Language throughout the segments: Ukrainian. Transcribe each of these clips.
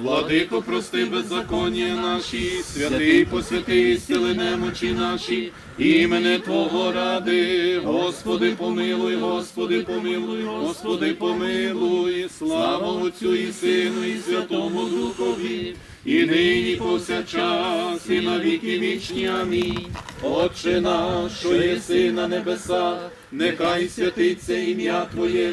Владико, прости беззаконня наші, святий посвятий, сили немочі наші, імене Твого ради, Господи, помилуй, Господи, помилуй, Господи, помилуй, слава Отцю і Сину, і Святому Духові, і нині повсякчас, і на віки вічні. Амінь. Отче наш, що єси на небесах, нехай святиться ім'я Твоє,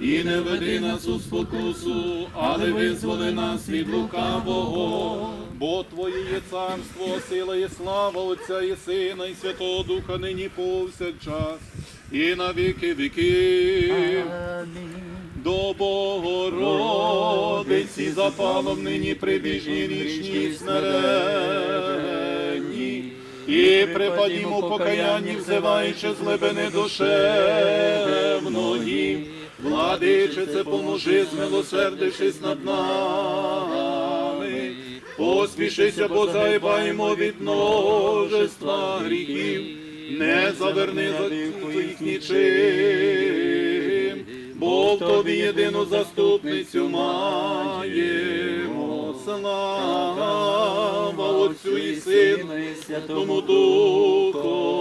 І не веди нас у спокусу, але визволи нас від лукавого. Бо Твоє є царство, сила і слава Отця і Сина, і Святого Духа нині повсякчас, і на віки віків. До Богородиці запалом нині прибіжні річні смиренні, і припадімо покаянні, взиваючи з глибини душевної. Владичице, поможи, змилосердившись над нами. Поспішися, бо заїбаємо від множества гріхів, не заверни за їх нічим, бо в тобі єдину заступницю маємо. Слава Отцю і Сину, і Святому Духові,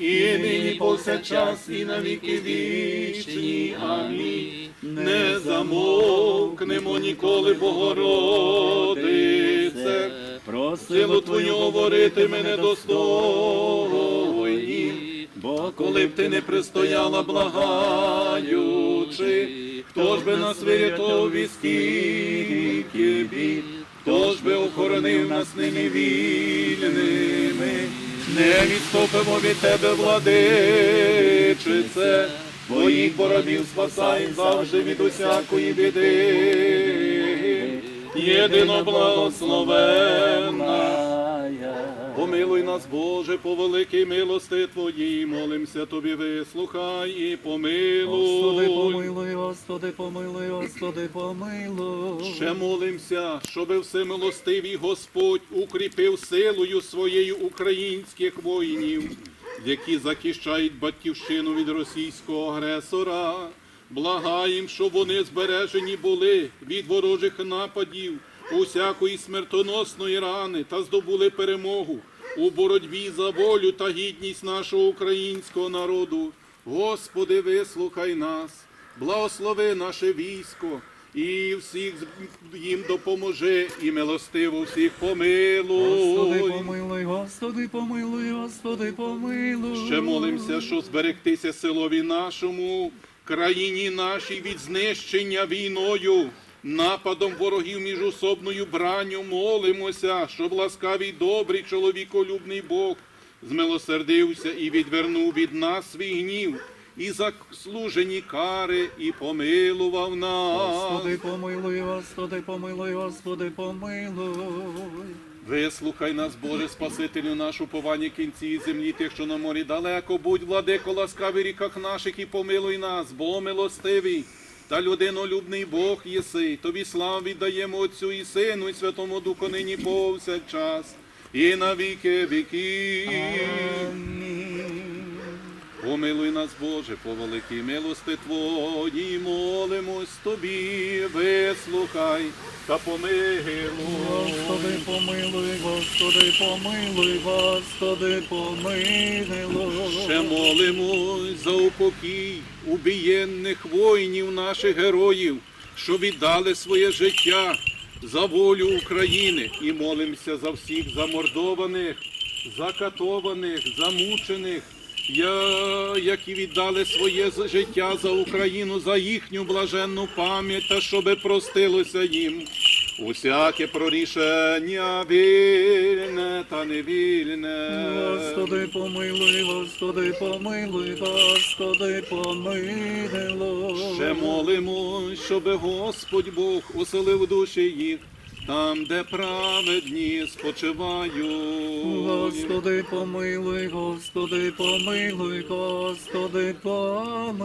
і нині повсякчас, і на віки вічні. Амінь. Не замовкнемо ніколи, Богородице, про силу Твою говорити ми недостойні, бо коли б ти не пристояла, благаючи, хто ж би нас вирятував від скільки бід, хто ж би охоронив нас ними вільними, не відступимо від тебе, владичице, твоїх боробів спасай завжди від усякої біди. Єдино благословенна. Помилуй нас, Боже, по великій милости Твоїй, молимся Тобі, вислухай і помилуй. Господи, помилуй, Господи, помилуй, Господи, помилуй. Ще молимся, щоби всемилостивий Господь укріпив силою своєю українських воїнів, які захищають батьківщину від російського агресора. Благаєм, щоб вони збережені були від ворожих нападів, усякої смертоносної рани та здобули перемогу у боротьбі за волю та гідність нашого українського народу. Господи, вислухай нас, благослови наше військо і всіх їм допоможи, і милостиво всіх помилуй. Господи, помилуй. Господи, помилуй, Господи, помилуй. Ще молимося, що зберегтися силові нашому, країні нашій від знищення війною, нападом ворогів міжособною бранню молимося, щоб ласкавий добрий чоловіколюбний Бог змилосердився і відвернув від нас свій гнів і заслужені кари, і помилував нас. Господи, помилуй, Господи, помилуй, Господи, помилуй. Вислухай нас, Боже, Спасителю наш, уповання кінці землі, тих, що на морі далеко, будь, владико, ласкавий ріках наших, і помилуй нас, бо милостивий та людинолюбний Бог єси. Тобі славу віддаємо Отцю і Сину, і Святому Духу нині повсякчас, і на віки віків. Помилуй нас, Боже, по великій милости Твоїй, молимось Тобі, вислухай та помилуй. Господи, помилуй, Господи, помилуй, Господи, помилуй. Ще молимось за упокій убієнних воїнів наших героїв, що віддали своє життя за волю України. І молимося за всіх замордованих, закатованих, замучених, які віддали своє життя за Україну, за їхню блаженну пам'ять, та щоби простилося їм. Усяке прорішення вільне та невільне. Господи, помилуй, Господи, помилуй, Господи, помилуй. Ще молимось, щоби Господь Бог оселив душі їх там, де праведні спочивають. Господи, помилуй, Господи, помилуй, Господи, помилуй.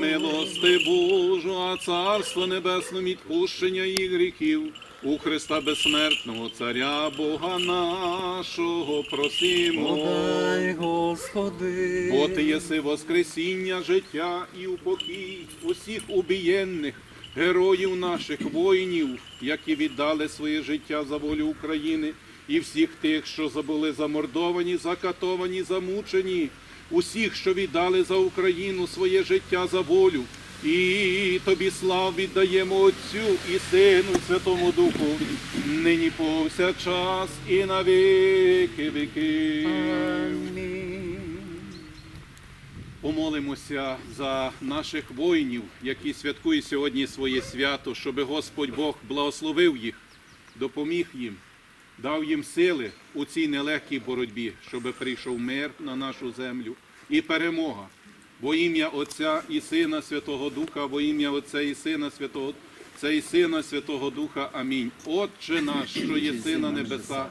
Милости Божу, а царство небесне відпущення їх гріхів. У Христа безсмертного Царя Бога нашого просимо. Подай, Господи. Бо ти єси воскресіння, життя і упокій усіх убієнних, героїв наших воїнів, які віддали своє життя за волю України, і всіх тих, що забули замордовані, закатовані, замучені, усіх, що віддали за Україну своє життя за волю. І тобі слав віддаємо Отцю і Сину, Святому Духу, нині повсякчас і на віки. Амінь. Помолимося за наших воїнів, які святкують сьогодні своє свято, щоб Господь Бог благословив їх, допоміг їм, дав їм сили у цій нелегкій боротьбі, щоб прийшов мир на нашу землю і перемога. Во ім'я Отця і Сина Святого Духа, во ім'я Отця і Сина Святого Це і Сина Святого Духа. Амінь. Отче наш, що єси на небесах,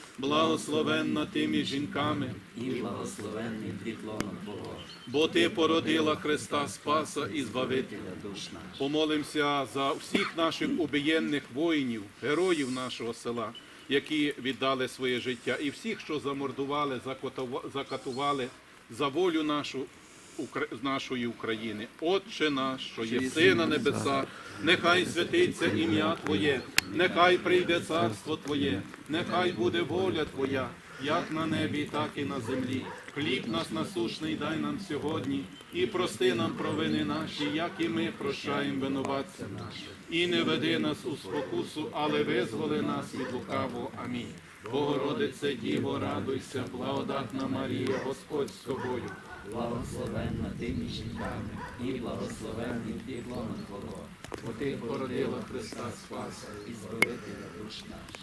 благословенна ти між жінками, і благословенний плід лона Твого, бо ти породила Христа Спаса і Збавителя. душ наш. Помолимося за всіх наших убієнних воїнів, героїв нашого села, які віддали своє життя, і всіх, що замордували, закатували за волю нашу. З нашої України. Отче наш, що є на небесах, нехай святиться ім'я Твоє, нехай прийде царство Твоє, нехай буде воля Твоя, як на небі, так і на землі. Хліб нас насушний дай нам сьогодні, і прости нам провини наші, як і ми прощаємо винуватцям нашим. І не веди нас у спокусу, але визволи нас від лукавого. Амінь. Богородице Діво, радуйся, благодатна Марія, Господь з тобою. Благословенна ти між жінками, і благословенний плід лона Твого, бо ти породила Христа Спаса і Збавителя душ наш.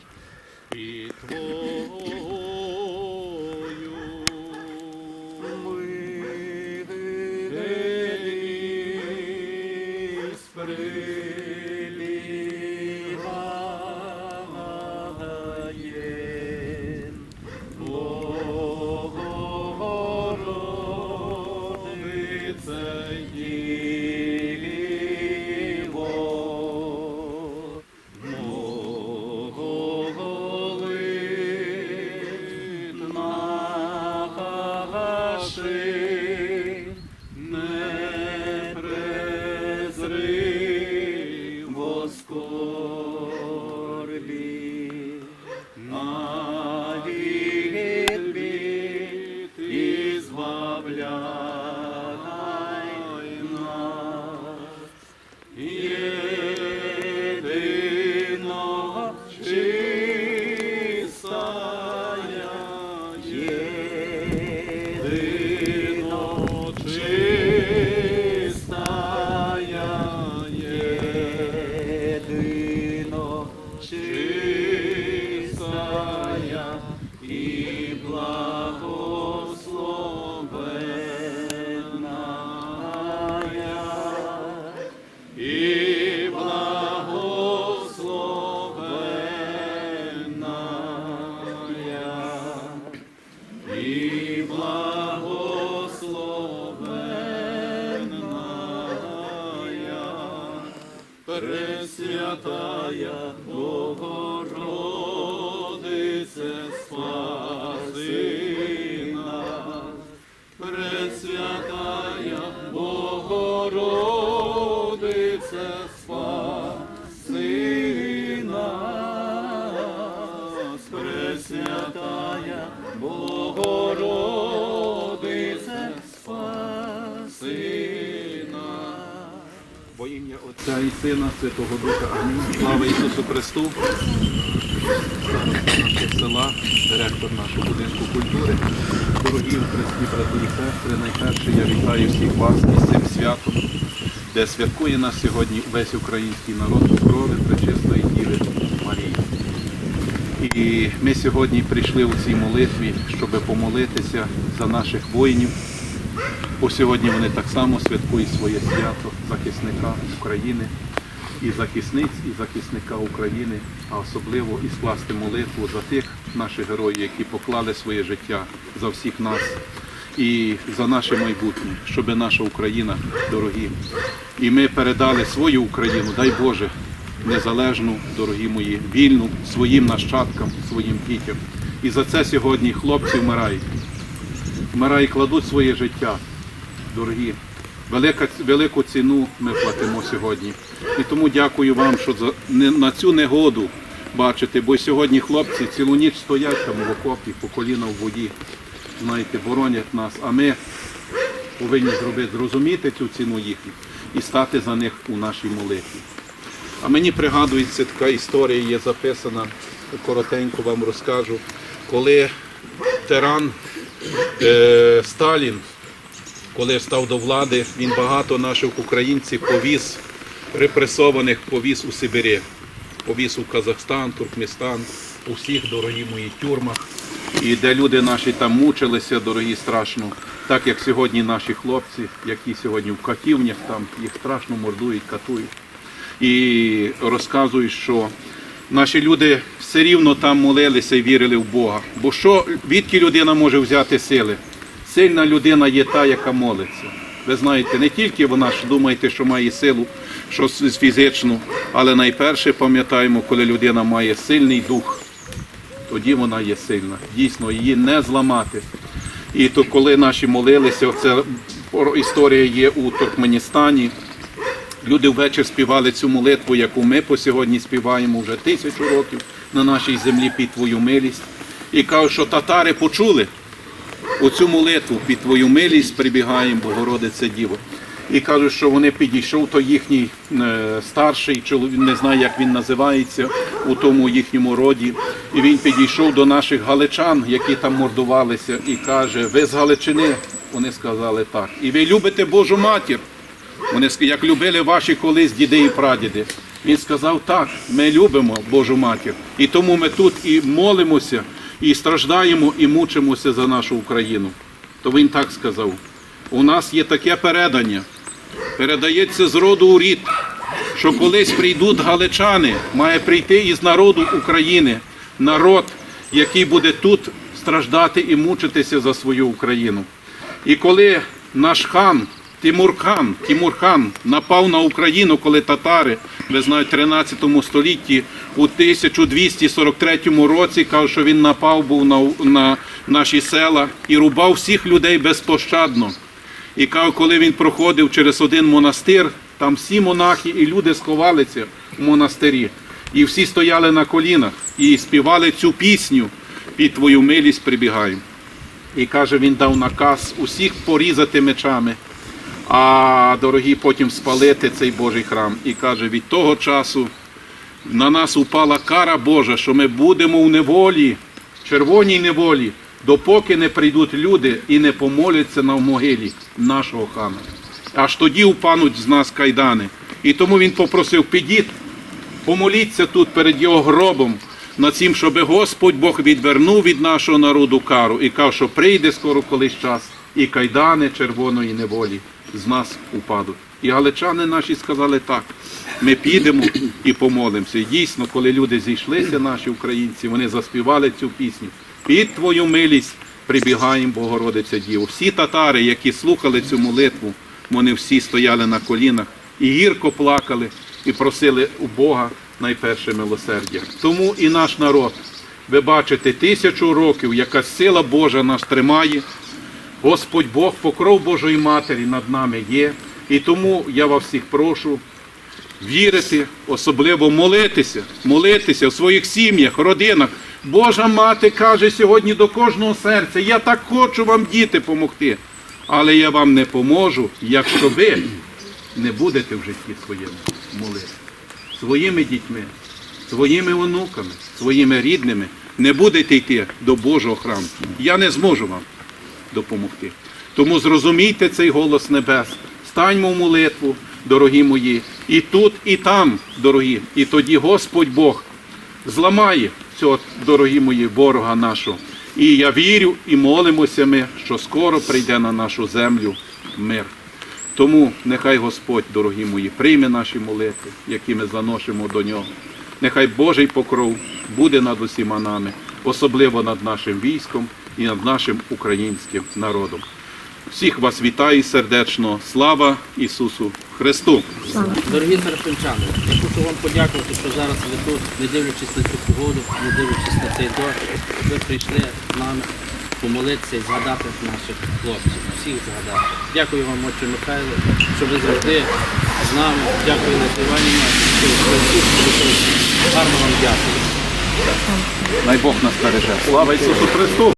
І Твою і Сина, Святого Духа. Амінь. Слава Ісусу Христу. Нашого села, директор нашого будинку культури. Дорогі Христі, брати і сестри, найперше я вітаю всіх вас із цим святом, де святкує нас сьогодні весь український народ у крові Пречистої Діви Марії. І ми сьогодні прийшли у цій молитві, щоб помолитися за наших воїнів. Бо сьогодні вони так само святкують своє свято захисника України і захисниць, і захисника України, а особливо і скласти молитву за тих наших героїв, які поклали своє життя за всіх нас і за наше майбутнє, щоб наша Україна, дорогі, і ми передали свою Україну, дай Боже, незалежну, дорогі мої, вільну своїм нащадкам, своїм дітям. І за це сьогодні хлопці вмирають. Вмирають, кладуть своє життя, дорогі. Велика, велику ціну ми платимо сьогодні. І тому дякую вам, що за, не, на цю негоду бачите, бо сьогодні хлопці цілу ніч стоять там в окопі, по коліна в воді, знаєте, боронять нас, а ми повинні зробити, зрозуміти цю ціну їхню і стати за них у нашій молитві. А мені пригадується така історія, є записана, коротенько вам розкажу, коли тиран Сталін, коли став до влади, він багато наших українців повіз, репресованих повіз у Сибирі, повіз у Казахстан, Туркменстан, у всіх, дорогі мої, тюрмах. І де люди наші там мучилися, дорогі, страшно, так як сьогодні наші хлопці, які сьогодні в катівнях, там їх страшно мордують, катують і розказують, що наші люди все рівно там молилися і вірили в Бога. Бо що відки людина може взяти сили? Сильна людина є та, яка молиться. Ви знаєте, не тільки вона ж думаєте, що має силу, що фізичну, але найперше пам'ятаємо, коли людина має сильний дух, тоді вона є сильна. Дійсно, її не зламати. І то коли наші молилися, це історія є у Туркменістані. Люди ввечері співали цю молитву, яку ми по сьогодні співаємо вже тисячу років на нашій землі під твою милість. І кажуть, що татари почули оцю молитву під твою милість прибігаємо, Богородиця Діво. І кажуть, що вони підійшов, то їхній е, старший чоловік, не знаю, як він називається у тому їхньому роді. І він підійшов до наших галичан, які там мордувалися, і каже: Ви з Галичини? Вони сказали так. І ви любите Божу матір. Вони як любили ваші колись діди і прадіди. Він сказав, так, ми любимо Божу матір. І тому ми тут і молимося, і страждаємо, і мучимося за нашу Україну. То він так сказав. У нас є таке передання, передається з роду у рід, що колись прийдуть галичани, має прийти із народу України, народ, який буде тут страждати і мучитися за свою Україну. І коли наш хан Тимурхан, Тимурхан напав на Україну, коли татари, ви знаєте, в 13 столітті у 1243 році каже, що він напав був на, на наші села і рубав всіх людей безпощадно. І каже, коли він проходив через один монастир, там всі монахи і люди сховалися в монастирі. І всі стояли на колінах і співали цю пісню під твою милість прибігаємо. І каже, він дав наказ усіх порізати мечами, а дорогі потім спалити цей Божий храм. І каже, від того часу на нас упала кара Божа, що ми будемо у неволі, червоній неволі, допоки не прийдуть люди і не помоляться на могилі нашого хана. Аж тоді упануть з нас кайдани. І тому він попросив, підіть, помоліться тут перед його гробом над цим, щоб Господь Бог відвернув від нашого народу кару і кав, що прийде скоро колись час, і кайдани червоної неволі з нас упадуть. І галичани наші сказали так: ми підемо і помолимося. І дійсно, коли люди зійшлися, наші українці, вони заспівали цю пісню. Під твою милість прибігаємо, Богородиця Діво. Всі татари, які слухали цю молитву, вони всі стояли на колінах і гірко плакали і просили у Бога найперше милосердя. Тому і наш народ, ви бачите, тисячу років, яка сила Божа нас тримає. Господь Бог, покров Божої Матері над нами є. І тому я вас всіх прошу вірити, особливо молитися, молитися в своїх сім'ях, родинах. Божа мати каже сьогодні до кожного серця, я так хочу вам, діти, помогти, але я вам не поможу, якщо ви не будете в житті своєму молити. Своїми дітьми, своїми онуками, своїми рідними не будете йти до Божого храму. Я не зможу вам допомогти. Тому зрозумійте цей голос небес, станьмо в молитву, дорогі мої, і тут, і там, дорогі, і тоді Господь Бог зламає цього, дорогі мої, ворога нашого. І я вірю і молимося ми, що скоро прийде на нашу землю мир. Тому нехай Господь, дорогі мої, прийме наші молитви, які ми заносимо до нього. Нехай Божий покров буде над усіма нами, особливо над нашим військом і над нашим українським народом. Всіх вас вітаю сердечно. Слава Ісусу Христу! Дорогі старшинчани, я хочу вам подякувати, що зараз ви тут, не дивлячись на цю погоду, не дивлячись на цей дощ, ви прийшли з нами помолитися і згадати наших хлопців, всіх згадати. Дякую вам, отче Михайло, що ви завжди з нами. Дякую що ви. Гарно вам дякую. Най Бог нас береже. Слава Ісусу Христу!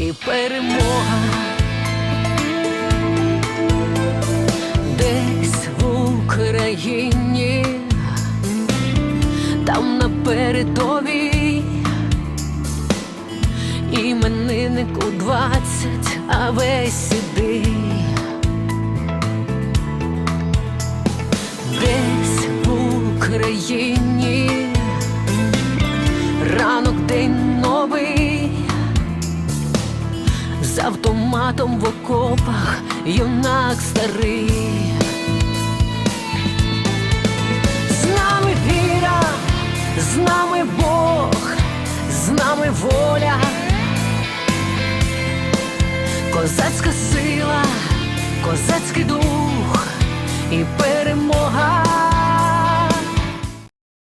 і перемога. Десь в Україні, там на передовій, імениннику двадцять, а весь сидить. Десь в Україні автоматом в окопах юнак старий. З нами віра, з нами Бог, з нами воля, козацька сила, козацький дух і перемога.